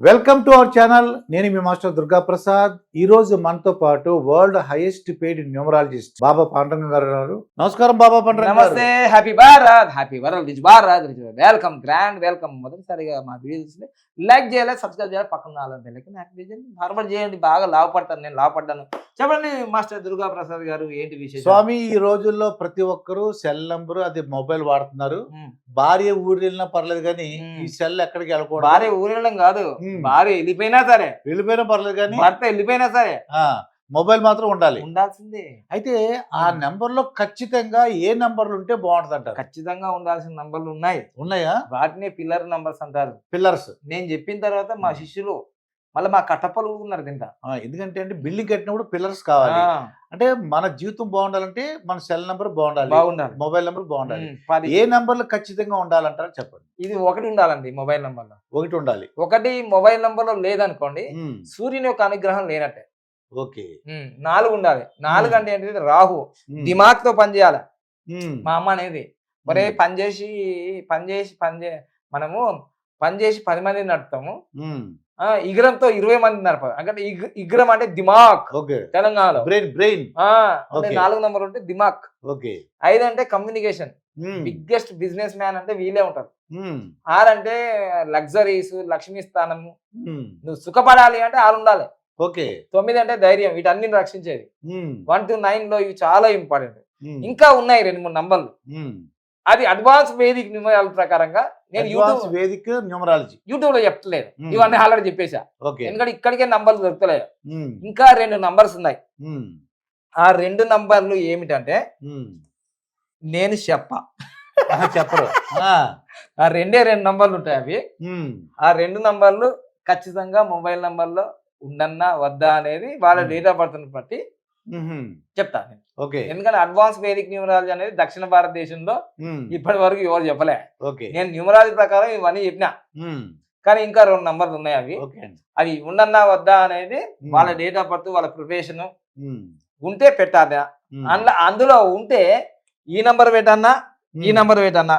Welcome to our channel నేను మీ master Durga Prasad ఈ రోజు మనతో పాటు world highest paid numerologist Baba Pandranga garu ఉన్నారు. నమస్కారం బాబా పాండ్రంగ నమస్తే happy Bharat happy world rich Bharat rich welcome grand welcome మొదటిసారిగా మా వీడియోస్ లైక్ చేయాలి సబ్స్క్రైబ్ చేయాలి పక్కన నాలుగు బెల్లకి చేయండి. ఫార్వర్డ్ చేయండి బాగా లాభపడతాను నేను లాభపడ్డాను చెప్పండి మాస్టర్ దుర్గా ప్రసాద్ గారు ఏంటి విశేషం స్వామి ఈ రోజుల్లో ప్రతి ఒక్కరూ సెల్ నంబర్ అది మొబైల్ వాడుతున్నారు. భార్య ఊరు వెళ్ళినా పర్లేదు కానీ. ఈ సెల్ ఎక్కడికి వెళ్ళకూడదు? భార్య ఊరెళ్ళడం కాదు. మ్మ్. భార్య వెళ్ళిపోయినా సరే. వెళ్ళిపోయినా పర్లేదు కానీ భర్త వెళ్ళిపోయినా సరే. మొబైల్ మాత్రం ఉండాలి. ఉండాల్సిందే. అయితే ఆ. నెంబర్లో ఖచ్చితంగా ఏ నంబర్లు ఉంటే బాగుంటది అంటారు ఖచ్చితంగా ఉండాల్సిన నంబర్లు ఉన్నాయి. ఉన్నాయా? వాటినే పిల్లర్ నంబర్స్ అంటారు. పిల్లర్స్. నేను చెప్పిన తర్వాత మా శిష్యులు మళ్ళీ మా కట్టప్పలు ఉన్నారు కింద. ఎందుకంటే అంటే బిల్డింగ్ కట్టినప్పుడు పిల్లర్స్ కావాలి. అంటే మన జీవితం బాగుండాలంటే మన సెల్ నంబర్ బాగుండాలి. బాగుండాలి. మొబైల్ నంబర్ బాగుండాలి. ఏ నంబర్లు ఖచ్చితంగా ఉండాలంటారు చెప్పండి. ఇది ఒకటి ఉండాలండి మొబైల్ నంబర్లో ఒకటి ఉండాలి. ఒకటి మొబైల్ నంబర్లో లేదనుకోండి సూర్యుని యొక్క అనుగ్రహం లేనట్టే. ఓకే. నాలుగు ఉండాలి. నాలుగు. అంటే ఏంటిది? రాహు. దిమాగ్తో పని చేయాలి. ఉమ్, మా అమ్మ అనేది. ఒరే ఉమ్, పని చేసి పని చేసి పని చే మనము పని చేసి పది మందిని నడుపుతాము. ఇగ్రంతో ఇరవై మంది నడపాలి అంటే ఇగ్- ఇగ్రం అంటే దిమాగ్ ఓకే. తెలంగాణలో. Brain brain. అంటే. నాలుగు నంబర్ ఉంటే దిమాగ్ ఓకే. ఐదు అంటే కమ్యూనికేషన్. బిగ్గెస్ట్ బిజినెస్ మ్యాన్ అంటే వీళ్ళే ఉంటారు. ఆరు అంటే లగ్జరీస్ లక్ష్మీ స్థానము. నువ్వు సుఖపడాలి అంటే ఆరు ఉండాలి. ఓకే. తొమ్మిది అంటే ధైర్యం వీటన్నిటిని రక్షించేది. వన్ టు నైన్లో ఇవి చాలా ఇంపార్టెంట్. ఇంకా ఉన్నాయి రెండు మూడు నంబర్లు. అది అడ్వాన్స్ వేదిక న్యూమరాల ప్రకారంగా నేను యూట్యూబ్ వేదిక న్యూమరాలజీ యూట్యూబ్లో చెప్తలేదు Hmm. ఇవన్నీ ఆల్రెడీ చెప్పేశా. ఎందుకంటే ఇక్కడికే నంబర్లు దొరుకుతలేదు ఉమ్, ఇంకా రెండు నంబర్స్ ఉన్నాయి. ఉమ్, ఆ రెండు నంబర్లు ఏమిటంటే. నేను చెప్ప. చెప్పరు. ఆ, రెండే రెండు నంబర్లు ఉంటాయి అవి. ఆ రెండు నంబర్లు ఖచ్చితంగా మొబైల్ నంబర్లో ఉండన్నా వద్దా అనేది వాళ్ళ Hmm. డేట్ ఆఫ్ బర్త్ బట్టి నేను. ఓకే. ఎందుకంటే అడ్వాన్స్ వేదిక్ న్యూమరాలజీ అనేది దక్షిణ భారతదేశంలో ఇప్పటి వరకు ఎవరు చెప్పలే. ఓకే. నేను న్యూమరాలజీ ప్రకారం ఇవన్నీ చెప్పిన. కానీ ఇంకా రెండు నంబర్లు ఉన్నాయి అవి. అవి ఉండన్నా వద్దా అనేది వాళ్ళ డేట్ ఆఫ్ బర్త్ వాళ్ళ ప్రొఫెషన్ ఉమ్, ఉంటే పెట్టాలి. అందులో అందులో ఉంటే ఈ నంబర్ పెట్టన్నా ఈ నంబర్ పెట్టన్నా.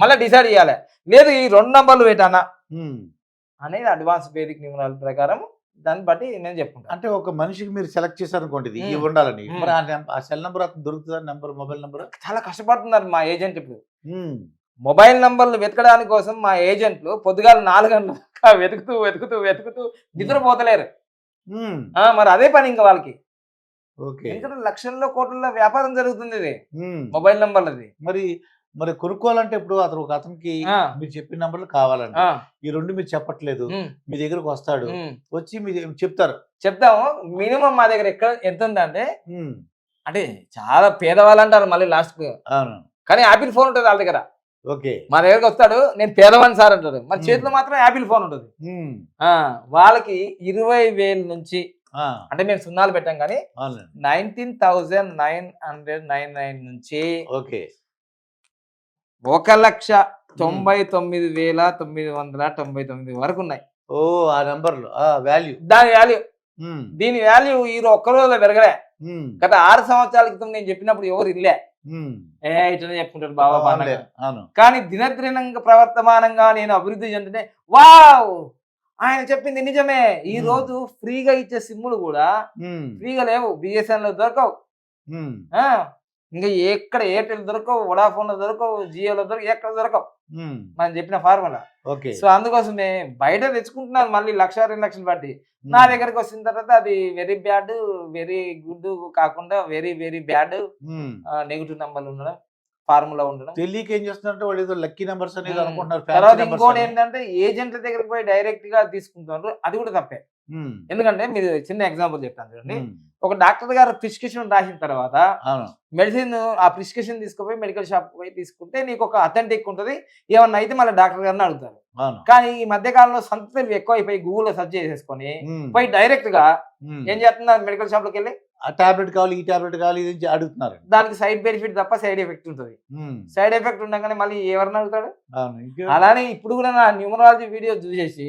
మళ్ళీ డిసైడ్ చేయాలి. లేదు ఈ రెండు నంబర్లు పెట్టన్నా. అనేది అడ్వాన్స్ వేదిక్ న్యూమరాలజీ ప్రకారం దాన్ని బట్టి నేను చెప్పుకుంటాను. అంటే ఒక మనిషికి మీరు సెలెక్ట్ చేశారు అనుకోండి ఇది ఉండాలని. మరి ఆ సెల్ నెంబర్ అతను దొరుకుతుందా? Number mobile number? చాలా కష్టపడుతున్నారు మా ఏజెంట్ ఇప్పుడు. మొబైల్ నంబర్లు వెతకడానికి కోసం మా ఏజెంట్లు పొద్దుగాల నాలుగు గంటల వెతుకుతూ వెతుకుతూ వెతుకుతూ నిద్రపోతలేరు. ఆ, మరి అదే పని ఇంకా వాళ్ళకి. ఓకే. ఎందుకంటే లక్షల్లో కోట్లలో వ్యాపారం జరుగుతుంది ఇది. మొబైల్ నంబర్లది. మరి మరి కొనుక్కోవాలంటే ఇప్పుడు అతను ఒక అతనికి మీరు చెప్పిన నెంబర్లు కావాలండి ఈ రెండు మీరు చెప్పట్లేదు. మీ దగ్గరకు వస్తాడు. వచ్చి మీరు చెప్తారు. చెప్తాము మినిమం మా దగ్గర ఎక్కడ ఎంత ఉందంటే. అంటే చాలా పేదవాళ్ళు అంటారు మళ్ళీ లాస్ట్ కానీ యాపిల్ ఫోన్ ఉంటుంది వాళ్ళ దగ్గర. ఓకే. మా దగ్గరకు వస్తాడు. నేను పేదవాడిని సార్ అంటాడు. మరి ఉమ్. చేతిలో మాత్రం యాపిల్ ఫోన్ ఉంటుంది. వాళ్ళకి ఇరవై వేల నుంచి అంటే మేము సున్నాలు పెట్టాం కానీ nineteen thousand nine hundred nine nine నుంచి ఓకే. ఒక లక్ష తొంభై తొమ్మిది వేల తొమ్మిది వందల తొంభై తొమ్మిది వరకు ఉన్నాయి. ఓ ఆ నెంబర్లు ఆ వాల్యూ దాని వాల్యూ దీని వాల్యూ ఈ ఒక్క రోజులో పెరగలే. గత ఆరు సంవత్సరాల క్రితం నేను చెప్పినప్పుడు ఎవరు ఇల్లే. ఏ ఇట్లనే చెప్పుకుంటారు బాబా బాగా కానీ దినదినంగా ప్రవర్తమానంగా నేను అభివృద్ధి చెందితే వావ్! ఆయన చెప్పింది నిజమే. ఈ. రోజు ఫ్రీగా ఇచ్చే సిమ్ములు కూడా. ఫ్రీగా లేవు. బిఎస్ఎన్ఎల్ దొరకవు. ఇంకా ఎక్కడ ఎయిర్టెల్ దొరకవు వడాఫోన్ దొరకవు జియోలో దొరకవు ఎక్కడ దొరకవు. మనం చెప్పిన ఫార్ములా. ఓకే. సో అందుకోసమే బయట తెచ్చుకుంటున్నారు మళ్ళీ లక్ష రెండు లక్షలు బట్టి నా దగ్గరకు వచ్చిన తర్వాత అది వెరీ బ్యాడ్ వెరీ గుడ్ కాకుండా వెరీ వెరీ బ్యాడ్. నెగిటివ్ నంబర్లు ఉండడం. ఫార్ములా ఉండడం తెలియక ఏం చేస్తున్నారంటే వాళ్ళు ఏదో లక్కీ నెంబర్స్ అనేది. అనుకుంటున్నారు తర్వాత ఇంకోటి. ఏంటంటే ఏజెంట్ల దగ్గరికి పోయి డైరెక్ట్గా తీసుకుంటున్నారు అది కూడా తప్పే. ఎందుకంటే మీరు చిన్న ఎగ్జాంపుల్ చెప్తాను చూడండి. ఒక డాక్టర్ గారు ప్రిస్క్రిప్షన్ రాసిన తర్వాత మెడిసిన్ ఆ ప్రిస్క్రిప్షన్ తీసుకుపోయి మెడికల్ షాప్ పోయి తీసుకుంటే నీకు ఒక అథెంటిక్ ఉంటుంది ఏమన్నా అయితే మళ్ళీ డాక్టర్ గారిని అడుగుతారు కానీ ఈ మధ్య కాలంలో సంత తెలివి ఎక్కువ అయిపోయి గూగుల్లో సెర్చ్ చేసేసుకొని. పోయి డైరెక్ట్గా. ఏం చేస్తున్నారు మెడికల్ షాప్లోకి వెళ్ళి ఆ టాబ్లెట్ కావాలి ఈ టాబ్లెట్ కావాలి ఇది అడుగుతున్నారు దానికి సైడ్ బెనిఫిట్ తప్ప సైడ్ ఎఫెక్ట్ ఉంటుంది. సైడ్ ఎఫెక్ట్ ఉండగానే మళ్ళీ ఎవరిని అడుగుతాడు అలానే ఇప్పుడు కూడా నా న్యూమరాలజీ వీడియో చూసేసి.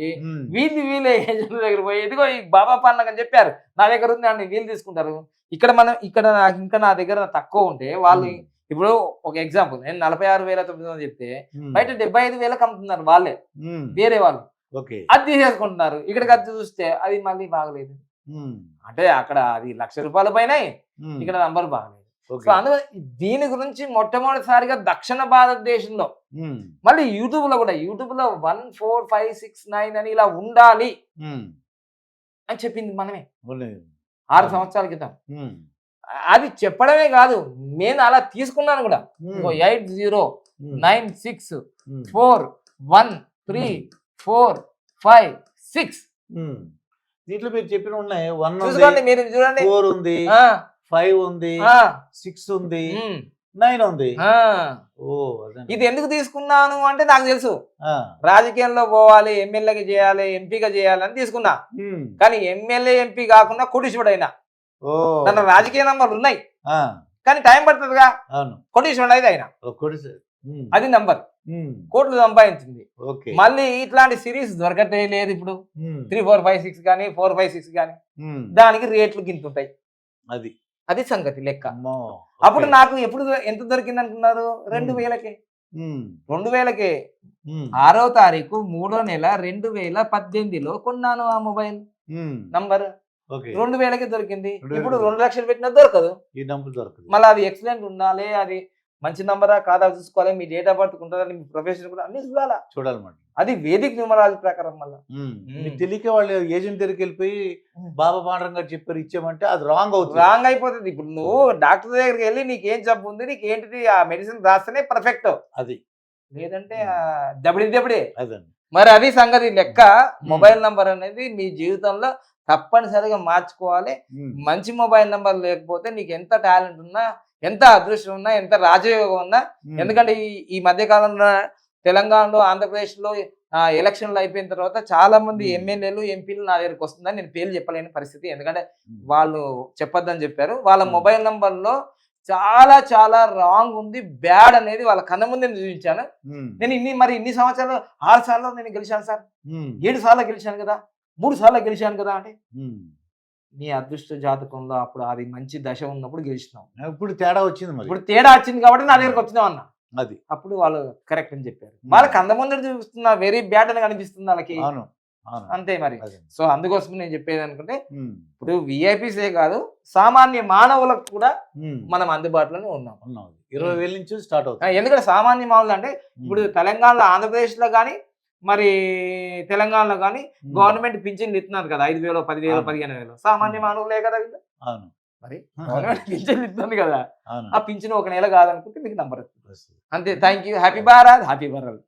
వీళ్ళు వీళ్ళే ఏజెంట్ల దగ్గర పోయి ఇదిగో ఈ బాబా అని చెప్పారు నా దగ్గర ఉంది అని వీళ్ళు తీసుకుంటారు ఇక్కడ మనం ఇక్కడ నాకు ఇంకా నా దగ్గర తక్కువ ఉంటే వాళ్ళు. ఇప్పుడు ఒక ఎగ్జాంపుల్ నేను నలభై ఆరు వేల తొమ్మిది వందలు చెప్తే. బయట డెబ్బై ఐదు వేలకు అమ్ముతున్నారు వాళ్ళే. వేరే వాళ్ళు అది తీసేసుకుంటున్నారు ఇక్కడికి వచ్చి చూస్తే అది మళ్ళీ బాగలేదు అంటే అక్కడ అది లక్ష రూపాయల పైన ఇక్కడ నంబర్ బాగలేదు. సో దీని గురించి మొట్టమొదటిసారిగా దక్షిణ భారతదేశంలో మళ్ళీ యూట్యూబ్లో కూడా యూట్యూబ్లో one four five six nine అని ఇలా ఉండాలి అని చెప్పింది మనమే. ఆరు. సంవత్సరాల క్రితం. అది చెప్పడమే కాదు నేను అలా తీసుకున్నాను కూడా. Eight zero nine six four one three four five six. దీంట్లో మీరు చెప్పిన ఉన్నాయి. వన్ చూసుకోండి మీరు చూడండి. ఫోర్ ఉంది ఫైవ్ ఉంది సిక్స్ ఉంది నైన్ ఉంది. ఓ ఇది ఎందుకు తీసుకున్నాను అంటే నాకు తెలుసు. రాజకీయంలో పోవాలి ఎమ్మెల్యేగా చేయాలి ఎంపీగా చేయాలని తీసుకున్నా. ఉమ్, కానీ ఎమ్మెల్యే ఎంపీ కాకుండా కోటీశ్వరుడైనా. తన రాజకీయ నంబర్లు ఉన్నాయి. కానీ టైం పడుతుందిగా. అవును. కోటీశ్వరుడు అయితే. ఉమ్, అది నంబర్. కోట్లు సంపాదించింది. మళ్ళీ ఇట్లాంటి సిరీస్ దొరకటే లేదు ఇప్పుడు. త్రీ ఫోర్ ఫైవ్ సిక్స్ కానీ ఫోర్ ఫైవ్ సిక్స్ కానీ దానికి రేట్లు గింతుంటాయి. అది. అది సంగతి లెక్క. అప్పుడు. నాకు ఎప్పుడు ఎంత దొరికింది అనుకున్నారు రెండు. వేలకే. రెండు వేలకే. ఆరో తారీఖు మూడో నెల రెండు వేల పద్దెనిమిదిలో కొన్నాను ఆ మొబైల్ నంబర్. రెండు వేలకే దొరికింది. ఇప్పుడు రెండు లక్షలు పెట్టినా దొరకదు. ఈ నంబర్ దొరకదు. మళ్ళీ అది ఎక్సలెంట్ ఉండాలి అది మంచి నంబరా కాదా చూసుకోవాలి మీ డేట్ ఆఫ్ బర్త్ ఉంటుందా మీ ప్రొఫెషన్ కూడా అన్ని చూడాలా? చూడాలన్నమాట. అది వేదిక న్యూమరాలజీ ప్రకారం మళ్ళీ. మీకు తెలియక వాళ్ళు ఏజెంట్ దగ్గరికి వెళ్ళిపోయి. బాబా పాండ్రం గారు చెప్పారు ఇచ్చామంటే అది రాంగ్ అవుతుంది. రాంగ్ అయిపోతుంది. ఇప్పుడు నువ్వు డాక్టర్ దగ్గరికి వెళ్ళి నీకు ఏం జబ్బు ఉంది నీకు ఏంటిది ఆ మెడిసిన్ రాస్తేనే పర్ఫెక్ట్ అది. లేదంటే దబడి దబడి. అదండి. మరి అది సంగతి లెక్క మొబైల్ నంబర్ అనేది మీ జీవితంలో తప్పనిసరిగా మార్చుకోవాలి. మంచి మొబైల్ నంబర్ లేకపోతే నీకు ఎంత టాలెంట్ ఉన్నా ఎంత అదృష్టం ఉన్నా ఎంత రాజయోగం ఉన్నా ఎందుకంటే ఈ ఈ మధ్య కాలంలో తెలంగాణలో ఆంధ్రప్రదేశ్లో ఎలక్షన్లు అయిపోయిన తర్వాత చాలా మంది. ఎమ్మెల్యేలు ఎంపీలు నా దగ్గరికి వస్తుందని నేను పేర్లు చెప్పలేని పరిస్థితి. ఎందుకంటే వాళ్ళు చెప్పొద్దని చెప్పారు. వాళ్ళ. మొబైల్ నంబర్లో చాలా చాలా రాంగ్ ఉంది బ్యాడ్ అనేది వాళ్ళ కన్న ముందే నేను చూపించాను. నేను ఇన్ని మరి ఇన్ని సంవత్సరాలు ఆరు సార్లు నేను గెలిచాను సార్. ఏడు సార్లు గెలిచాను కదా. మూడు సార్లు గెలిచాను కదా అంటే. నీ అదృష్ట జాతకంలో అప్పుడు అది మంచి దశ ఉన్నప్పుడు గెలిచినాం ఇప్పుడు తేడా వచ్చింది మరి. ఇప్పుడు తేడా వచ్చింది కాబట్టి నా దగ్గరకు వచ్చినాం అన్న. అది. అప్పుడు వాళ్ళు కరెక్ట్ అని చెప్పారు. వాళ్ళకి అందముందర చూపిస్తున్నా వెరీ బ్యాడ్ అని కనిపిస్తుంది వాళ్ళకి. అవును అంతే మరి. సో అందుకోసం నేను చెప్పేది అనుకుంటే ఇప్పుడు విఐపీసే కాదు సామాన్య మానవులకు కూడా మనం అందుబాటులోనే ఉన్నాం. ఇరవై వేల నుంచి స్టార్ట్ అవుతుంది. ఎందుకంటే సామాన్య మానవులు అంటే ఇప్పుడు తెలంగాణలో ఆంధ్రప్రదేశ్లో కానీ మరి తెలంగాణలో కానీ గవర్నమెంట్ పింఛన్లు ఇస్తున్నారు కదా ఐదు వేలు పదివేలు అవును. పదిహేను వేలు. సామాన్య. మానవులే కదా అవును. మరి గవర్నమెంట్ పింఛన్లు ఇస్తుంది కదా. ఆ పింఛన్ ఒక నెల కాదనుకుంటే మీకు నంబర్ వస్తుంది. అంతే. Thank you happy Bharat. Happy Bharat.